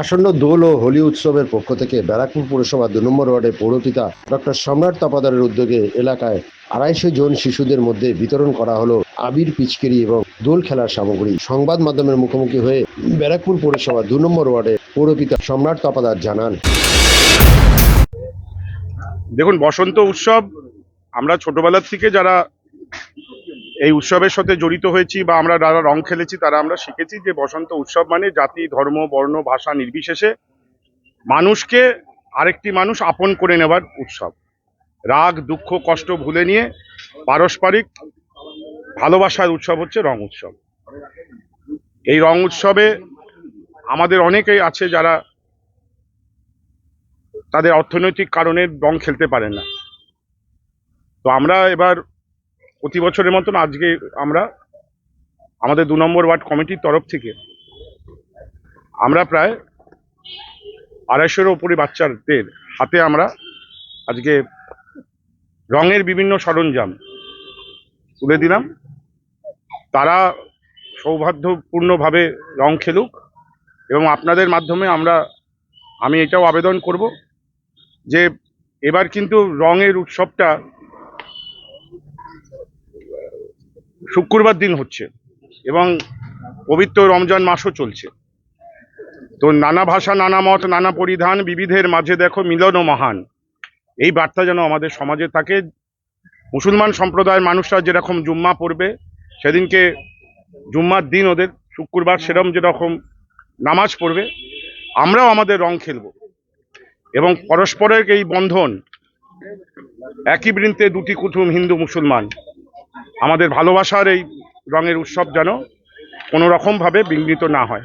আসন্ন দোল ও হোলি উৎসবের পক্ষ থেকে ব্যারাকপুর পৌরসভা দু নম্বর ওয়ার্ডের পৌরপিতা ডক্টর সম্রাট তাপাদারের উদ্যোগে এলাকায় আড়াইশো জন শিশুদের মধ্যে বিতরণ করা হলো আবির পিচকেরি এবং দোল খেলার সামগ্রী। সংবাদ মাধ্যমের মুখোমুখি হয়ে ব্যারাকপুর পৌরসভা দু নম্বর ওয়ার্ডের পৌরপিতা সম্রাট তাপাদার জানান। দেখুন, বসন্ত উৎসব, আমরা ছোটবেলার থেকে যারা এই উৎসবের সাথে জড়িত হয়েছি বা আমরা যারা রং খেলেছি, তারা আমরা শিখেছি যে বসন্ত উৎসব মানে জাতি, ধর্ম, বর্ণ, ভাষা নির্বিশেষে মানুষকে আরেকটি মানুষ আপন করে নেবার উৎসব। রাগ, দুঃখ, কষ্ট ভুলে নিয়ে পারস্পরিক ভালোবাসার উৎসব হচ্ছে রং উৎসব। এই রং উৎসবে আমাদের অনেকেই আছে যারা তাদের অর্থনৈতিক কারণে রং খেলতে পারেন না। তো আমরা এবার প্রতি বছরের মতন আজকে আমরা আমাদের দু নম্বর ওয়ার্ড কমিটির তরফ থেকে আমরা প্রায় আড়াইশোর ওপরে বাচ্চাদের হাতে আমরা আজকে রঙের বিভিন্ন সরঞ্জাম তুলে দিলাম। তারা সৌভাগ্যপূর্ণভাবে রং খেলুক এবং আপনাদের মাধ্যমে আমরা, আমি এটাও আবেদন করব যে এবার কিন্তু রঙের উৎসবটা শুক্রবার দিন হচ্ছে এবং পবিত্র রমজান মাসও চলছে। তো নানা ভাষা, নানা মত, নানা পরিধান বিবিধের মাঝে দেখো মিলন ও মহান। এই বার্তা যেন আমাদের সমাজে থাকে। মুসলমান সম্প্রদায়ের মানুষরা যেরকম জুম্মা পড়বে, সেদিনকে জুম্মার দিন ওদের, শুক্রবার সেরকম যেরকম নামাজ পড়বে, আমরাও আমাদের রং খেলব। এবং পরস্পরের এই বন্ধন, একই বৃন্তে দুটি কুটুম হিন্দু মুসলমান আমাদের ভালোবাসার এই রঙের উৎসব যেন কোনো রকমভাবে বিঘ্নিত না হয়।